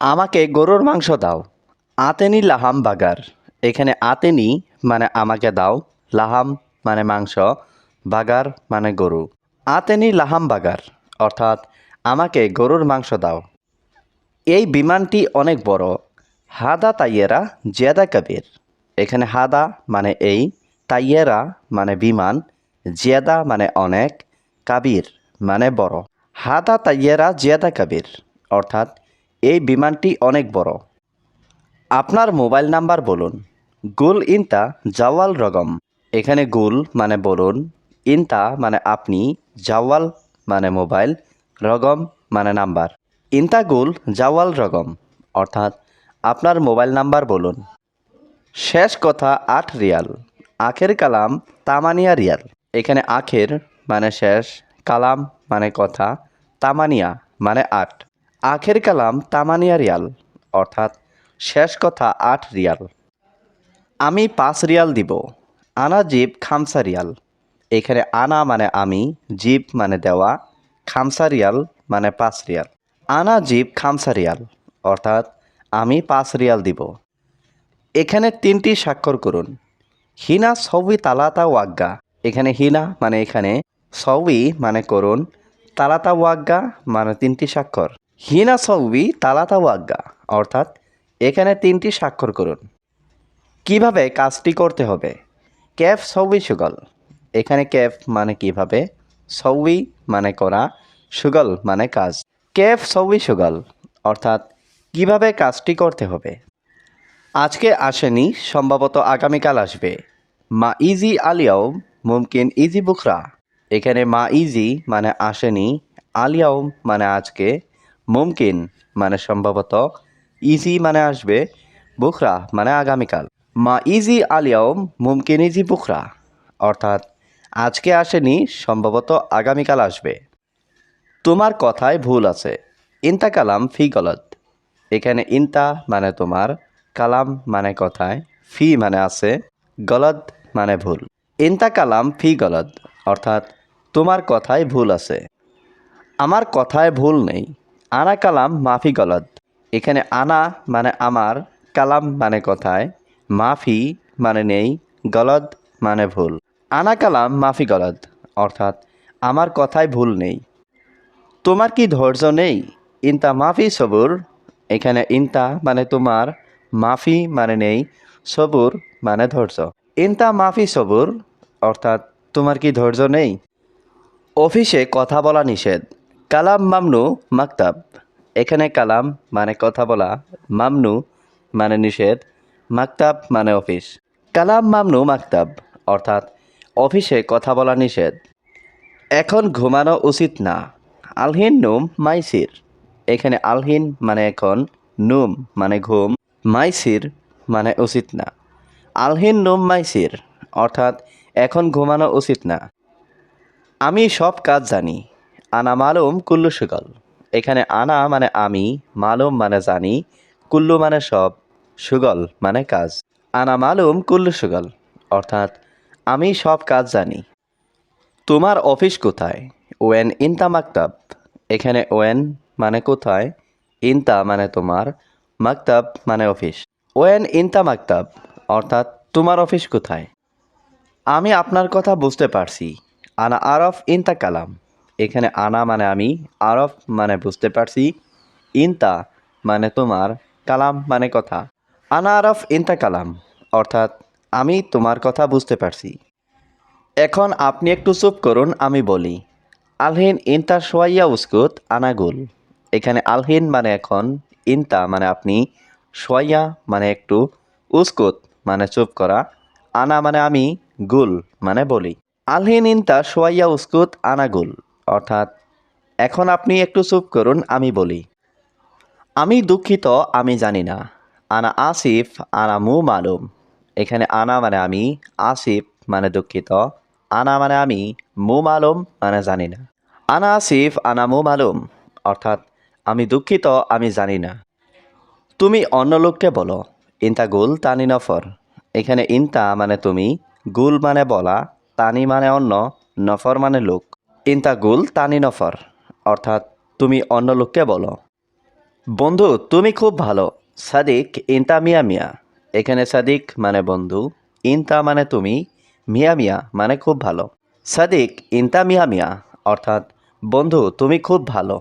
আমাকে গরুর মাংস দাও। আতেনি লাহাম বাগার। এখানে আতেনি মানে আমাকে দাও। লাহাম মানে মাংস, বাগার মানে গরু। আতেনি লাহাম বাগার, অর্থাৎ আমাকে গরুর মাংস দাও। এই বিমানটি অনেক বড়। হাদা তাইয়েরা জিয়াদা কাবির। এখানে হাদা মানে এই, তাইয়েরা মানে বিমান, জিয়াদা মানে অনেক, কাবির মানে বড়। হাদা তাইয়েরা জিয়াদা কাবির, অর্থাৎ এই বিমানটি অনেক বড়। আপনার মোবাইল নাম্বার বলুন। গুল ইনতা জাওয়াল রগম। এখানে গুল মানে বলুন, ইনতা মানে আপনি, জাওয়াল মানে মোবাইল, রগম মানে নাম্বার। ইনতা গুল জাওয়াল রগম, অর্থাৎ আপনার মোবাইল নাম্বার বলুন। শেষ কথা আট রিয়াল, আখের কালাম তামানিয়া রিয়াল। এখানে আখের মানে শেষ, কালাম মানে কথা, তামানিয়া মানে আট। আখের কালাম তামানিয়া রিয়াল, অর্থাৎ শেষ কথা আট রিয়াল। আমি পাঁচ রিয়াল দিব, আনা জীব খামসা রিয়াল। এখানে আনা মানে আমি, জীব মানে দেওয়া, খামসা রিয়াল মানে পাঁচ রিয়াল। আনা জীব খামসা রিয়াল, অর্থাৎ আমি পাঁচ রিয়াল দিব। এখানে তিনটি স্বাক্ষর করুন। হিনা সবই তালাতা ওয়াগ্গা। এখানে হিনা মানে এখানে সবই মানে করুন, তালাতা ওয়াগ্গা মানে তিনটি স্বাক্ষর। হিনা সবই তালাতা ওয়াগ্গা, অর্থাৎ এখানে তিনটি স্বাক্ষর করুন। কীভাবে কাজটি করতে হবে? ক্যাফ সবই সুগল। এখানে ক্যাফ মানে কীভাবে? সবই মানে করা, সুগল মানে কাজ। ক্যাফ সবই সুগল, অর্থাৎ কীভাবে কাজটি করতে হবে? আজকে আসেনি, সম্ভবত আগামীকাল আসবে। মা ইজি আলিয়াও মুমকিন ইজি বুখরা। এখানে মা ইজি মানে আসেনি আলিয়াও মানে আজকে। মুমকিন মানে সম্ভবত ইজি মানে আসবে, বুখরা মানে আগামীকাল। মা ইজি আলিয়াও মুমকিন ইজি বুখরা। অর্থাৎ আজকে আসেনি, সম্ভবত আগামীকাল আসবে। তোমার কথায় ভুল আছে। ইনতা কালাম ফি গলত। এখানে ইনতা মানে তোমার, কালাম মানে কথায়, ফি মানে আছে গলদ মানে ভুল। ইনতা কালাম ফি গলদ অর্থাৎ তোমার কথায় ভুল আছে। আমার কথায় ভুল নেই। আনা কালাম মাফি গলদ এখানে আনা মানে আমার, কালাম মানে কথায়, মাফি মানে নেই গলদ মানে ভুল। আনা কালাম মাফি গলদ অর্থাৎ আমার কথায় ভুল নেই। তোমার কি ধৈর্য নেই? ইনতা মাফি সবুর, এখানে ইনতা মানে তোমার, মাফি মানে নেই, সবুর মানে ধৈর্য। ইনতা মাফি সবুর, অর্থাৎ তোমার কি ধৈর্য নেই? অফিসে কথা বলা নিষেধ। কালাম মামনু, মাকতাব। এখানে কালাম মানে কথা বলা, মামনু মানে নিষেধ, মাকতাব মানে অফিস। কালাম মামনু, মাকতাব, অর্থাৎ অফিসে কথা বলা নিষেধ। এখন ঘুমানো উচিত না। আলহিন নুম, মাইসির। এখানে আলহিন মানে এখন নুম মানে ঘুম, মাইসির মানে উচিত না। আলহিন নুম, মাইসির, অর্থাৎ এখন ঘুমানো উচিত না। আমি সব কাজ জানি। আনা মালুম কুল্লু সুগল এখানে আনা মানে আমি, মালুম মানে জানি, কুল্লু মানে সব সুগল মানে কাজ। আনা মালুম কুল্লু সুগল অর্থাৎ আমি সব কাজ জানি। তোমার অফিস কোথায়? ওয়েন ইনতা মাকতাব। এখানে ওয়েন মানে কোথায়, ইনতা মানে তোমার, মাকতাব মানে অফিস। ওয়েন ইনতা মাকতাব, অর্থাৎ তোমার অফিস কোথায়? আমি আপনার কথা বুঝতে পারছি। আনা আরফ ইনতা কালাম। এখানে আনা মানে আমি, আরফ মানে বুঝতে পারছি, ইনতা মানে তোমার কালাম মানে কথা। আনা আরফ, ইনতা কালাম, অর্থাৎ আমি তোমার কথা বুঝতে পারছি। এখন আপনি একটু চুপ করুন, আমি বলি, আলহিন, ইনতা সোয়াইয়া উস্কুত আনাগুল এখানে আলহিন মানে এখন, ইনতা মানে আপনি, সোয়াইয়া মানে একটু উস্কুত মানে চুপ করা, আনা মানে আমি গুল মানে বলি। আলহিন, ইনতা সোয়াইয়া উস্কুত আনাগুল অর্থাৎ, এখন আপনি একটু চুপ করুন, আমি বলি। আমি দুঃখিত, আমি জানি না। আনা আসিফ, আনা মু মালুম। এখানে আনা মানে আমি, আসিফ মানে দুঃখিত। আনা মানে আমি, মু মালুম মানে জানি না। আনা আসিফ, আনা মু মালুম। অর্থাৎ, আমি দুঃখিত, আমি জানি না। তুমি অন্য লোককে বলো, ইনতা গুল তানি নফর? এখানে ইনতা মানে তুমি, গুল মানে বলা, তানি মানে অন্য, নফর মানে লোক। ইনতা গুল তানি নফর, অর্থাৎ তুমি অন্য লোককে বলো। বন্ধু, তুমি খুব ভালো। সাদিক, ইন্তা মিয়া মিয়া। এখানে সাদিক মানে বন্ধু, ইন্তা মানে তুমি, মিয়া মিয়া মানে খুব ভালো। সাদিক, ইন্তা মিয়া মিয়া, অর্থাৎ বন্ধু, তুমি খুব ভালো।